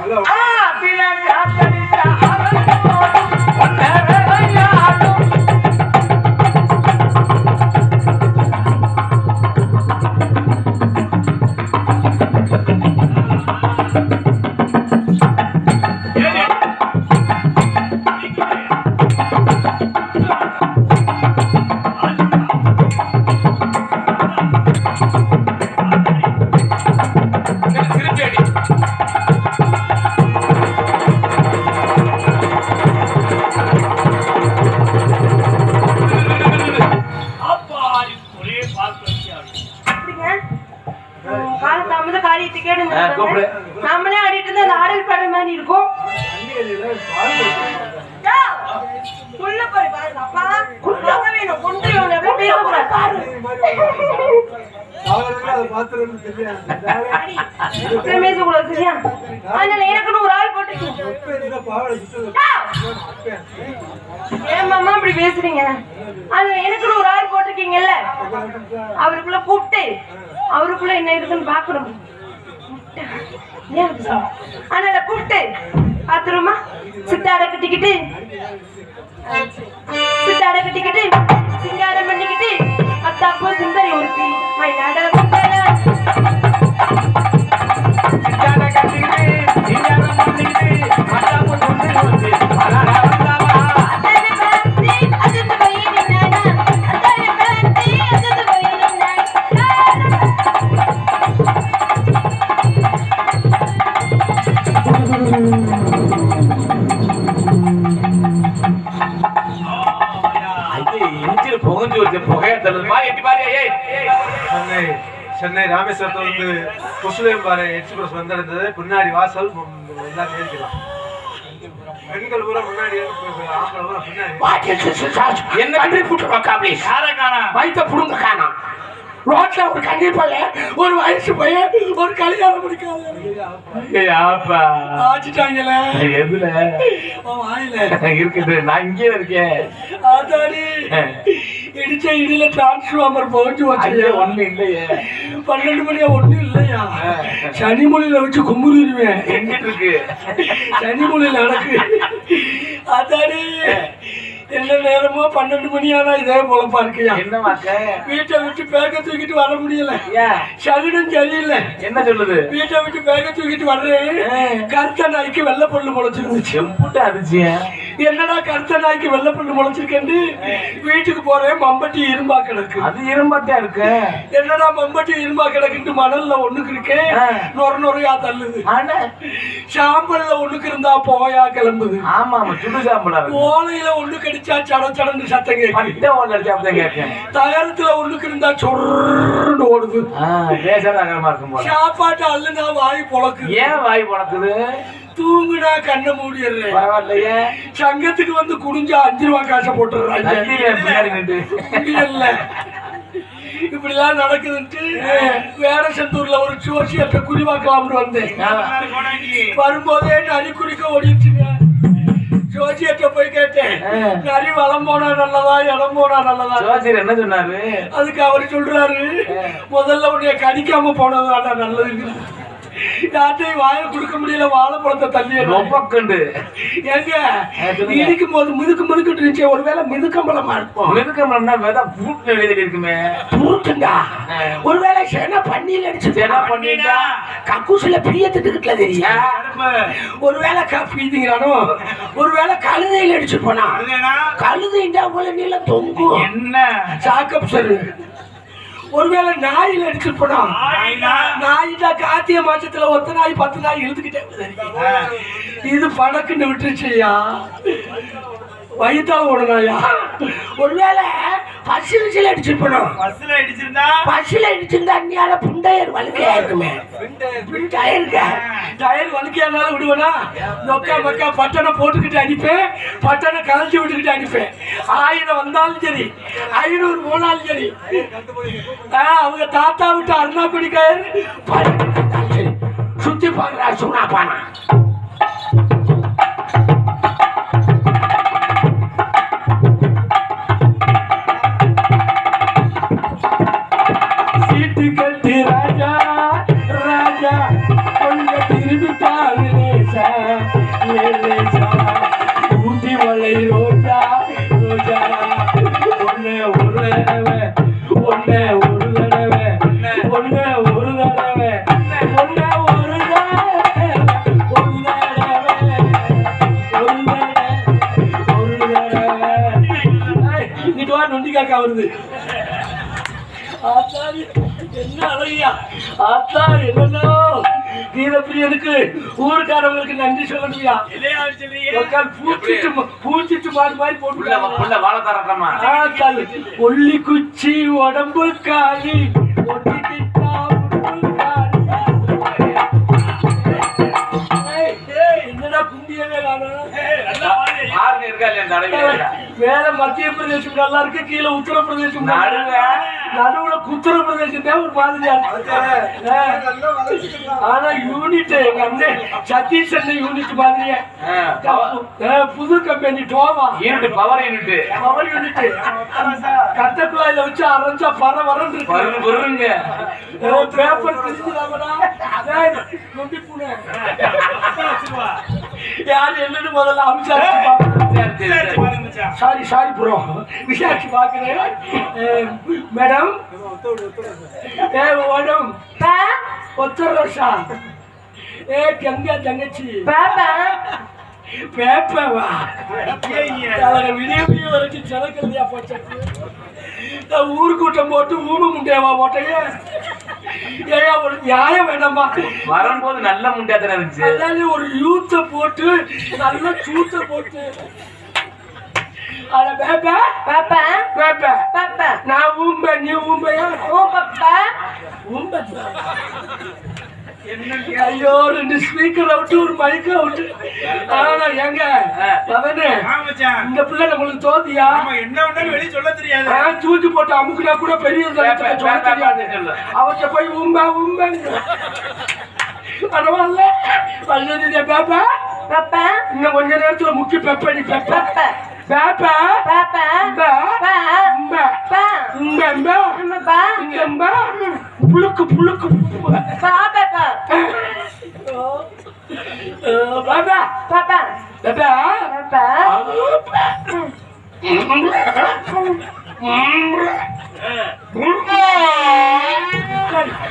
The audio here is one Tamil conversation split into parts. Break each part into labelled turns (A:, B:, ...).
A: ஹலோ
B: ஆத்தில
C: உம், கால தாமத காரியத்தை
B: கூப்பிடு.
C: நாமளே ஆடிட்டு இருந்தா அது ஆடல் பாடுற மாதிரி இருக்கும். உள்ள போய் பாருங்க, அப்பா. வேணும்? அதனால எனக்குன்னு ஒரு ஆள். யா, ஏன் மாமா இப்படி பேசுறீங்க? அது எனக்குன்னு ஒரு ஆள் போட்டிருக்கீங்கல்ல? அவருக்குள்ள கூப்பிட்டு. அவருக்குள்ள என்ன இருக்குன்னு பாக்கணும் அதனால கூப்பிட்டு பாத்துருமா? சித்தாட கட்டிக்கிட்டு. சித்தாட கட்டிக்கிட்டு
A: சென்னை ராமேஸ்வரத்துல வந்து குசுலேம்பாறை எக்ஸ்பிரஸ் வந்திருந்தது. பின்னாடி வாசல் ம், எல்லாம் ஏறிக்கலாம் பெண்கள் பூரா முன்னாடி ஆண்கள் பூரா பின்னாடி.
D: என்ன? கண்ணி புட்டு காப்ளி
E: யாரை காணா?
D: வயிற்ற புடுங்க காணோம் ரோட்ல ஒரு கண்ணி பையன் ஒரு வயசு பையன் ஒரு கல்யாணம் முடிக்காத.
B: ஏய், ஆப்பா.
D: ஆச்சிட்டாங்களே.
B: எதுல? இருக்குது. நான் இங்கே இருக்கேன்.
D: இடிச்ச இடியில டிரான்ஸ்ஃபார்மர் போச்சு வச்சு
B: ஒண்ணு இல்லையே.
D: பன்னெண்டு மணியா ஒண்ணும் இல்லையா? சனி மொழியில வச்சு கும்பிடுவேன்
B: எங்கிட்டு இருக்கு?
D: சனி மொழியில நடக்கு அதாடி என்ன நேரமோ பன்னெண்டு மணி ஆனா இதே பொழப்பா இருக்கியா வீட்டை விட்டு பேக்க தூக்கிட்டு வர முடியல. சகுனம் சரியில்லை.
B: என்ன சொல்லுது?
D: வீட்டை விட்டு பேக்க தூக்கிட்டு வர்றேன். கருத்த நாய்க்கு வெள்ளை பொண்ணு முளைச்சிருந்துச்சு.
B: செம்புட்டு அதிர்ச்சியா
D: என்னடா கருத்த நாய்க்கு வெள்ளை பொண்ணு முளைச்சிருக்கேன்னு வீட்டுக்கு போறேன் மம்பட்டி இரும்பா கிடக்கு.
B: அது இரும்பாத்தா இருக்கு?
D: என்னடா மம்பட்டி இரும்பா கிடக்குன்ட்டு மணல்ல ஒண்ணுக்கு இருக்கேன். நொர நொறையா தள்ளுது.
B: ஆனா?
D: சாம்பல்ல ஒண்ணுக்கு இருந்தா போயா கிளம்புது.
B: ஆமா ஆமா சுடு சாம்பலா
D: ஓலையில ஒண்ணு கடிச்சா சட சடன்னு சத்தம் கேட்கு
B: பட்ட ஒன்று அடிச்சா அப்படிதான் கேட்கேன்
D: தகரத்துல ஒண்ணுக்கு இருந்தா சொர்ன்னு ஓடுது. சாப்பாட்டு அள்ளுனா வாய் பொழக்கு
B: ஏன் வாய் பணக்குது
D: தூங்குனா கண்ணை மூடிடுறேன்.
B: பரவாயில்லையே.
D: சங்கத்துக்கு வந்து குடிஞ்சா அஞ்சு ரூபா காசை போட்டுடுறாங்க முடியல இப்படிலாம் நடக்குதுன்ட்டு வேற செந்தூர்ல ஒரு ஜோசியத்தை குறிவாக்கலாம்னு வந்தேன். வரும்போதே நரி குறிக்க ஓடிடுச்சுங்க. ஜோசியத்தை போய் கேட்டேன். நரி வளம் போனா நல்லதா இடம் போனா நல்லதா?
B: ஜோசியர் என்ன சொன்னாரு?
D: அதுக்கு அவர் சொல்றாரு முதல்ல உன்னைய கடிக்காம போனதாடா நல்லது யார்ட்டையும் வாயை கொடுக்க முடியல வாழைப்பழத்தை தள்ளி
B: ரொம்ப கண்டு
D: எங்க. இடிக்கும் போது மிதுக்கு மிதுக்கிட்டு இருந்துச்சு ஒருவேளை மிதுக்கம்பளமா இருக்கும்?
B: மிதுக்கம்னா விதை பூட்டு எழுதி இருக்குமே.
D: புருட்டுண்டா ஒருவேளை சேனா பண்ணியில் அடிச்சு
B: என்ன பண்ணிட்டா?
D: கக்கூசில பிரிய திட்டுக்கிட்டல தெரியா ஒருவேளை பீதிங்கிறானோ? ஒருவேளை கழுதையில் அடிச்சு போனா? கழுதைண்டா போல நீல தொங்கும்.
E: என்ன?
D: சாக்கப் சரு. ஒருவேளை நாயில் அடிச்சு போனா நாயிட்டா கார்த்திகை மாசத்துல ஒத்த நாய் பத்து நாய் இழுத்துக்கிட்டே. இது பணக்குன்னு விட்டுருச்சுயா வயிற்றால ஓடனாயா ஒருவேளை பசு விசில் அடிச்சு போனோம்
E: பஸ்ல அடிச்சிருந்தா
D: பஸ்ல இடிச்சிருந்தா அந்நியால புண்டையர் வலிக்கையா இருக்குமே. டயர் டயர் வலிக்கையானாலும் விடுவேனா? நொக்கா மக்கா பட்டனை போட்டுக்கிட்டு அடிப்பேன். பட்டனை கலைச்சி விட்டுக்கிட்டு அடிப்பேன். ஆயிரம் வந்தாலும் சரி ஐநூறு போனாலும் சரி. அவங்க தாத்தா விட்டு அருணா குடிக்காயர் சரி சுத்தி பாக்குறா சுண்ணா பானா அலையா? அத்தா என்னோ கீழப்பிரியனுக்கு ஊருக்காரவங்களுக்கு நன்றி சொல்லணும்யா. உட்கால் பூச்சிட்டு பூச்சிட்டு மாடு மாதிரி போட்டு ஒல்லி குச்சி உடம்பு காலி என்னடா குண்டியவே
B: நானும் இருக்கா இல்லையா
D: மேல மத்திய பிரதேசம் நல்லா இருக்கு கீழே உத்தரப்பிரதேசம் நடுவுல? உத்தரப்பிரதேசம் தான் ஒரு மாதிரியா. ஆனா யூனிட் எங்க அண்ணன் சதீஷ் அண்ணன் யூனிட் மாதிரியே. புது company டோவா.
B: Unit power unit.
D: Power unit. கட்ட குழாயில வச்சு அரைஞ்சா இருக்கு.
B: பருங்க பருங்க
D: பேப்பர் கிழிஞ்சிடாமடா டேய், நொண்டி பூனை. யார் என்னன்னு முதல்ல அமிச்சாச்சு
B: சரி சரி சரி
E: பாருங்க மச்சான்
D: சாரி சாரி ப்ரோ விசாரிச்சு பார்க்கிறேன் மேடம் ஏ மேடம்
C: பா
D: ஒத்தர் ரோஷா ஏ கங்கா தங்கச்சி
C: பாப்பா
D: பேப்பவா விடிய விடிய வரைக்கும் ஜனக்கல்வியா போச்சு. ஊரு கூட்டம் போட்டு ஊம முண்டையவா போட்டேங்க. ஏயா ஒரு நியாயம் வேண்டாமா
B: வரும்போது நல்ல முண்டியா தானே இருந்துச்சு?
D: அதாவது ஒரு யூத்த போட்டு நல்ல சூத்த போட்டு. அட பேப்ப
C: பாப்பா
D: பேப்ப
C: பாப்பா
D: நான் ஊம்ப நீ ஊம்பையா?
C: ஓ பாப்பா
D: ஊம்ப. ஐயோ ரெண்டு ஸ்பீக்கர் அவுட்டு ஒரு மைக் அவுட்டு ஆனா எங்க
E: மச்சான்.
D: இந்த பிள்ளை நம்மளுக்கு தோதியா
E: என்ன வேணாலும் வெளிய சொல்ல தெரியாது.
D: தூக்கி போட்டு அமுக்குனா கூட பெரிய சொல்ல தெரியாது. அவர்கிட்ட போய் உம்பா உம்பா பரவாயில்ல. பல்லதிய பேப்பா
C: பாப்பா
D: இன்னும் கொஞ்ச நேரத்துல முக்கி பெப்படி பெப்ப
C: பாப்பா.
D: பாப்பா. பா
C: பா.
D: பா
C: பா.
D: இங்க பா
C: இங்க பா
D: இங்க பா புளுக்கு புளுக்கு
C: பா பாப்பா.
D: பாப்பா.
C: பாப்பா.
D: பாப்பா.
C: பாப்பா.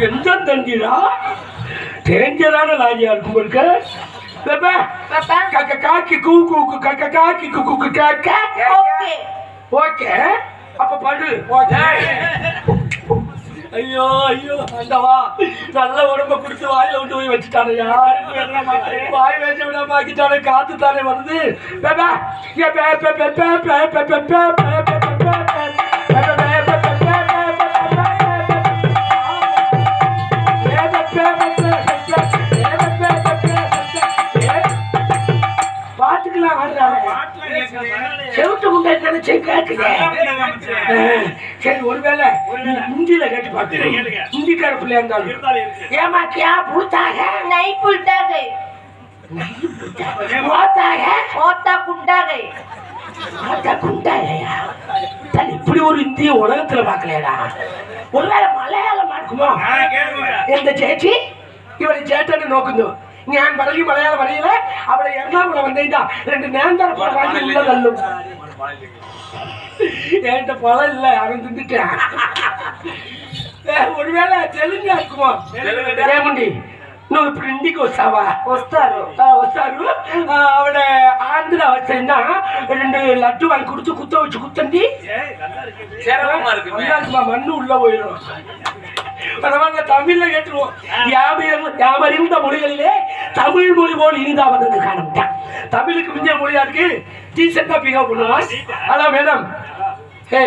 D: எந்த தண்டிடா தெரிஞ்சதான ராஜா இருக்கும் பாப்பா. கக்க கூ கூக்கு கக்க காக்கி குக்கு குக்கு காக்க
C: ஓகே
D: ஓகே அப்ப படு ஓகே ஐயோ ஐயோ ஆண்டவா நல்ல உடம்ப குடிச்சு வாயில விட்டு போய் வச்சுட்டானையா வாய் வச்சு விடாம ஆக்கிட்டானே காத்து தானே வருது பேபா ஹிந்திக்கார பிள்ளையா இருந்தாலும் ஏமாத்தியா? புழுத்தாக
C: நை புழுத்தாக
D: ஓத்தாக
C: ஓத்தா குண்டாக.
D: ஓத்தா இப்படி ஒரு இந்திய உலகத்துல பாக்கலையடா ஒருவேளை மலையாளமா இருக்குமோ எந்த சேச்சி இவளை சேட்டன்னு நோக்குந்தோ ഞാൻ மலையாளம் മലയാള அவளை അവിടെ എറണാകുളം വന്നിട്ടാ രണ്ട് നേന്തര പഴം ഉള്ളതല്ലോ എന്റെ പഴം ഇല്ല അവൻ തിന്നിട്ടാ ఒకవేళ తెలుగు నేర్చుకో నువ్వు ఇప్పుడు వస్తావా
C: వస్తారు
D: వస్తారు ఆవిడ ఆంధ్ర వచ్చిందా రెండు లడ్డు వాళ్ళు కుడుచు కుత్త వచ్చి కుత్తండి மண்ணு உள்ள போயிடும். பரவாயில்ல தமிழ்ல கேட்டுருவோம். யாபை யாபறிந்த மொழிகளிலே தமிழ் மொழி போல் இனிதாவதற்கு காரணம் தமிழுக்கு மிஞ்ச மொழியா இருக்கு. டீசெண்டா பிகா பண்ணுவோம் அதான் மேடம் ஹே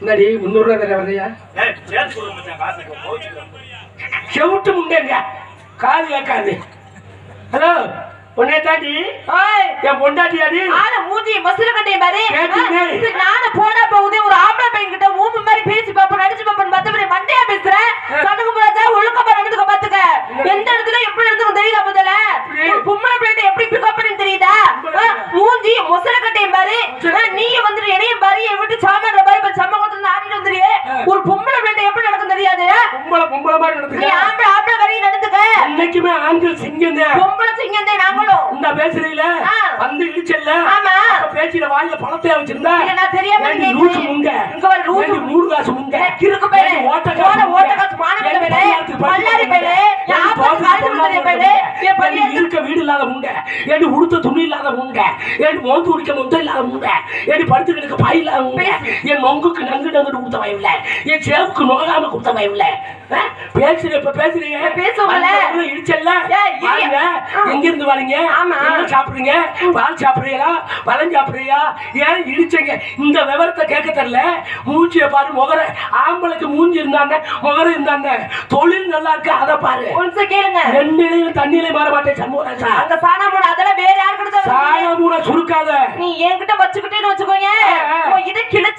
D: என்னடி முந்நூறு ரூபா தர வரையா
E: ஏய் சேர்த்து கொடுங்க மச்சான் காசு போச்சுக்கலாம்
D: செவிட்டு முண்டேங்க காது கேட்காது. ஹலோ உன்னை தாண்டி
C: ஆன மூஞ்சி மசுல பாரு. சரி, நானும் போனா போகுது ஒரு ஆம்பளை பையன் கிட்ட ஊம்பு மாதிரி பேசி பாப்போம் நடிச்சு பாப்போம் மத்தபடி மண்டையா பேசுறேன் கண்ணுக்கு முன்னாடி ஒழுக்கமா நடந்துக்க பாத்துக்க எந்த இடத்துல எப்படி எடுத்துக்க தெரியல முதல்ல. ஒரு பொம்பளை பிள்ளைட்ட எப்படி பிக்கப் பண்ணி தெரியுதா? மூஞ்சி மொசல கட்டையும் பாரு. ஆ, நீங்க சிங்கந்தே பொம்பளை சிங்கந்தே நாங்களும்.
D: இந்த பேசுறீல வந்து இடிச்சல்ல?
C: ஆமா.
D: பேச்சில வாயில பணத்தை வச்சிருந்தா?
C: நான் தெரியாம
D: நூறு முங்க.
C: இங்க
D: நூறு நூறு காசு முங்க.
C: கிறுக்கு
D: ஓட்ட காசு
C: ஓட்ட காசு மானவேல பேரு. பல்லாரி பேரு. யாபத்து
D: இருக்க வீடு இல்லாத முங்க. ஏடி உடுத்த துணி இல்லாத முங்க. ஏடி மோந்து உடிக்க இல்லாத முங்க. ஏடி படுத்து கிடக்க பாய் இல்லாத முங்க. என் மொங்குக்கு நங்கு நங்குன்னு கொடுத்த வாயில்ல என் சேவுக்கு நோகாம கொடுத்த வாயில்ல பேசுறீங்க. இப்ப பேசுறீங்க. வந்தவங்கள இடிச்சல்ல. வாங்க எங்க இருந்து வரீங்க?
C: ஆமா.
D: என்ன சாப்பிடுறீங்க? பால் சாப்பிடுறீங்களா? பழம் சாப்பிடுறியா ஏன் இடிச்சீங்க? இந்த விவரத்தை கேட்க தெரியல. மூஞ்சிய பாரு முகர ஆம்பளைக்கு மூஞ்சி இருந்தாங்க முகர இருந்தாங்க தொழில் நல்லா இருக்கு அதை பாரு.
C: கேளுங்க.
D: ரெண்டிலையும் தண்ணியிலையும் மாற மாட்டேன் சண்முகராஜா
C: அங்க சாணம் போட அதெல்லாம் வேற யாரு கூட
D: சாய மூட சுருக்காத.
C: நீ என்கிட்ட வச்சுக்கிட்டேன்னு வச்சுக்கோங்க இதை கிழிச்சு